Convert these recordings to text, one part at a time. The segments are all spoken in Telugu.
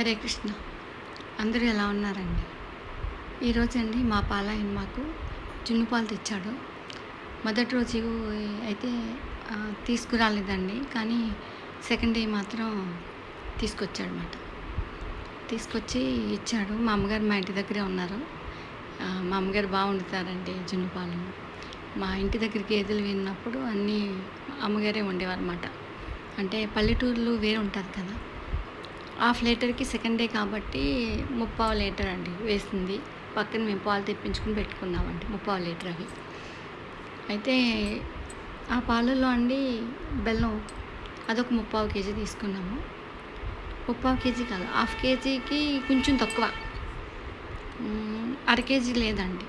హరే కృష్ణ. అందరూ ఎలా ఉన్నారండి? ఈరోజండి మా పాలాయన మాకు జున్ను పాలు తెచ్చాడు. మొదటి రోజు అయితే తీసుకురాలేదండి. కానీ సెకండ్ డే మాత్రం తీసుకొచ్చాడు అనమాట తీసుకొచ్చి ఇచ్చాడు. మా అమ్మగారు మా ఇంటి దగ్గరే ఉన్నారు. మా అమ్మగారు బాగా వండుతారండి జున్ను పాలు. మా ఇంటి దగ్గర గేదెలు విన్నప్పుడు అన్నీ అమ్మగారే ఉండేవారు అనమాట అంటే పల్లెటూరులో వేరే ఉంటుంది కదా. హాఫ్ లీటర్కి సెకండ్ డే కాబట్టి ముప్పావు లీటర్ అండి వేసింది. పక్కన మేము పాలు తెప్పించుకుని పెట్టుకున్నామండి ముప్పావు లీటర్ అవి. అయితే ఆ పాలల్లో అండి బెల్లం అదొక ముప్పావు కేజీ తీసుకున్నాము. ముప్పావు కేజీ కాదు హాఫ్ కేజీకి కొంచెం తక్కువ. అర కేజీ లేదండి.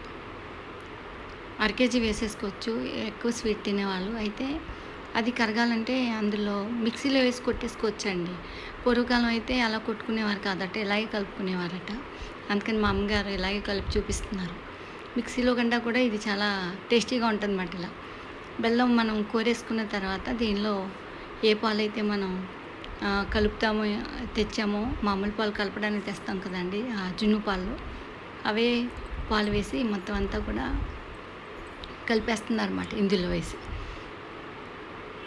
అర కేజీ వేసేసుకోవచ్చు ఎక్కువ స్వీట్ తినేవాళ్ళు. అయితే అది కరగాలంటే అందులో మిక్సీలో వేసి కొట్టేసుకోవచ్చు అండి పూర్వకాలం అయితే అలా కొట్టుకునేవారు కాదట ఇలాగే కలుపుకునేవారట. అందుకని మా అమ్మగారు ఇలాగే కలిపి చూపిస్తున్నారు. మిక్సీలో కంటే కూడా ఇది చాలా టేస్టీగా ఉంటుంది ఇలా. బెల్లం మనం కోరేసుకున్న తర్వాత దీనిలో ఏ పాలు అయితే మనం కలుపుతామో తెచ్చామో మామూలు పాలు కలపడానికి తెస్తాం కదండి ఆ జున్ను పాలు అవే పాలు వేసి మొత్తం అంతా కూడా కలిపేస్తున్నారన్నమాట ఇందులో వేసి.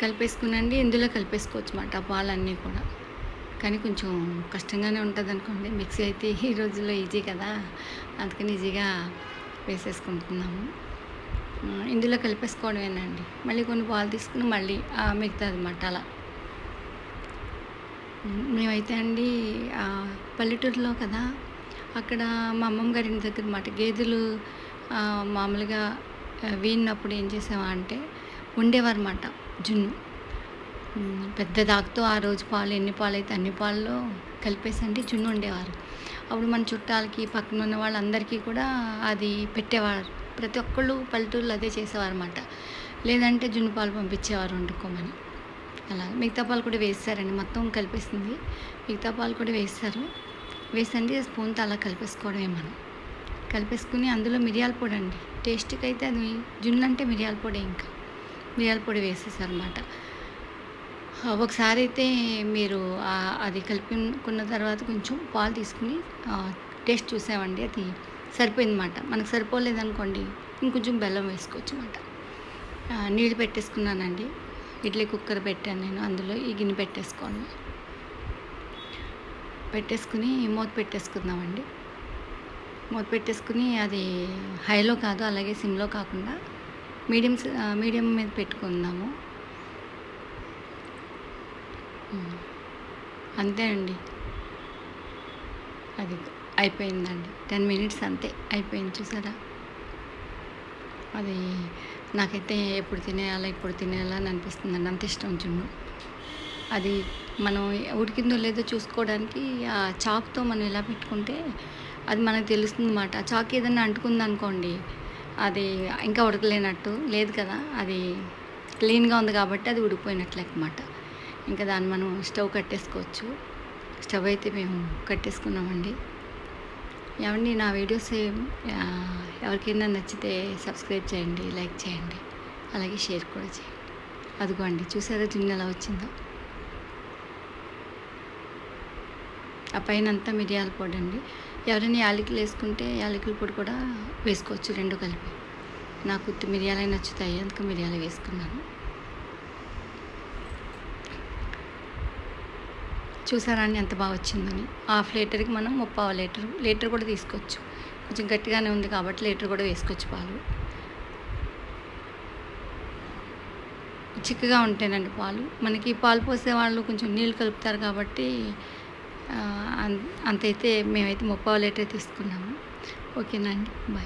కలిపేసుకునండి ఇందులో కలిపేసుకోవచ్చు అన్నమాట పాలన్నీ కూడా. కానీ కొంచెం కష్టంగానే ఉంటుంది అనుకోండి మిక్సీ అయితే ఈ రోజుల్లో ఈజీ కదా అందుకని ఈజీగా వేసేసుకుంటున్నాము. ఇందులో కలిపేసుకోవడమేనండి. మళ్ళీ కొన్ని పాలు తీసుకుని మళ్ళీ ఆ, మిగతాది అన్నమాట అలా. మేమైతే అండి పల్లెటూరులో కదా అక్కడ మా అమ్మమ్మ గారి ఇంటి దగ్గర మాట గేదెలు మామూలుగా వీణినప్పుడు ఏం చేసామా అంటే ఉండేవారన్నమాట. జున్ను. పెద్ద దాక్తో ఆ రోజు పాలు ఎన్ని పాలు అయితే అన్ని పాలలో కలిపేసండి జున్ను ఉండేవారు అప్పుడు మన చుట్టాలకి పక్కన ఉన్న వాళ్ళందరికీ కూడా అది పెట్టేవారు. ప్రతి ఒక్కళ్ళు పల్లెటూళ్ళు అదే చేసేవారు అన్నమాట లేదంటే జున్ను పాలు పంపించేవారు వండుకోమని. అలా మిగతా పాలు కూడా వేస్తారండి. మొత్తం కలిపేసింది. మిగతా పాలు కూడా వేస్తారు. వేసండి స్పూన్తో అలా కలిపేసుకోవడమే మనం. కలిపేసుకుని అందులో మిరియాల పొడి అండి. టేస్ట్కి అయితే అది జున్ను అంటే మిరియాల పొడి ఇంకా. మిరియాల పొడి వేసేసారనమాట ఒకసారి అయితే మీరు అది కలిపికున్న తర్వాత కొంచెం పాలు తీసుకుని టేస్ట్ చూసామండి అది సరిపోయిందన్నమాట. మనకు సరిపోలేదనుకోండి ఇంకొంచెం బెల్లం వేసుకోవచ్చు అనమాట నీళ్ళు పెట్టేసుకున్నానండి. ఇడ్లీ కుక్కర్ పెట్టాను నేను అందులో ఈ గిన్నె పెట్టేసుకోండి. పెట్టేసుకుని మూత పెట్టేసుకుందామండి. మూత పెట్టేసుకుని అది హైలో కాదు అలాగే సిమ్లో కాకుండా మీడియం మీడియం మీద పెట్టుకుందాము. అంతే అండి. అది అయిపోయిందండి. టెన్ మినిట్స్ అంతే అయిపోయింది చూసారా? అది నాకైతే ఎప్పుడు తినేయాలా ఇప్పుడు తినేయాలా అని అనిపిస్తుందండి. అంత ఇష్టం జున్ను అది మనం ఉడికిందో లేదో చూసుకోవడానికి ఆ చాక్తో మనం ఇలా పెట్టుకుంటే అది మనకు తెలుస్తుంది అన్నమాట ఆ చాక్ ఏదైనా అంటుకుందనుకోండి అది ఇంకా ఉడకలేనట్టు లేదు కదా అది క్లీన్గా ఉంది కాబట్టి అది ఉడికిపోయినట్లు అన్నమాట. ఇంకా దాన్ని మనం స్టవ్ కట్టేసుకోవచ్చు. స్టవ్ అయితే మేము కట్టేసుకున్నామండి. ఏమండి నా వీడియోస్ ఎవరికైనా నచ్చితే సబ్స్క్రైబ్ చేయండి లైక్ చేయండి అలాగే షేర్ కూడా చేయండి. అదిగోండి చూసారా జున్ను ఎలా వచ్చిందో? ఆ పైన అంతా మిరియాల పొడి ఎవరైనా యాలకులు వేసుకుంటే యాలకుల పొడి కూడా వేసుకోవచ్చు రెండు కలిపి. నాకు మిరియాలు మిరియాలే నచ్చుతాయి అందుకే మిరియాలు వేసుకున్నాను. చూసారా అండి ఎంత బాగా వచ్చిందని? హాఫ్ లీటర్కి మనం ముప్పావు లీటర్ లీటర్ కూడా తీసుకోవచ్చు. కొంచెం గట్టిగానే ఉంది కాబట్టి లీటర్ కూడా వేసుకోవచ్చు పాలు. చిక్కగా ఉంటాయండి పాలు. మనకి పాలు పోసే వాళ్ళు కొంచెం నీళ్ళు కలుపుతారు కాబట్టి అంతైతే మేమైతే ముప్పావు లీటర్ తీసుకున్నాము. ఓకేనండి బాయ్.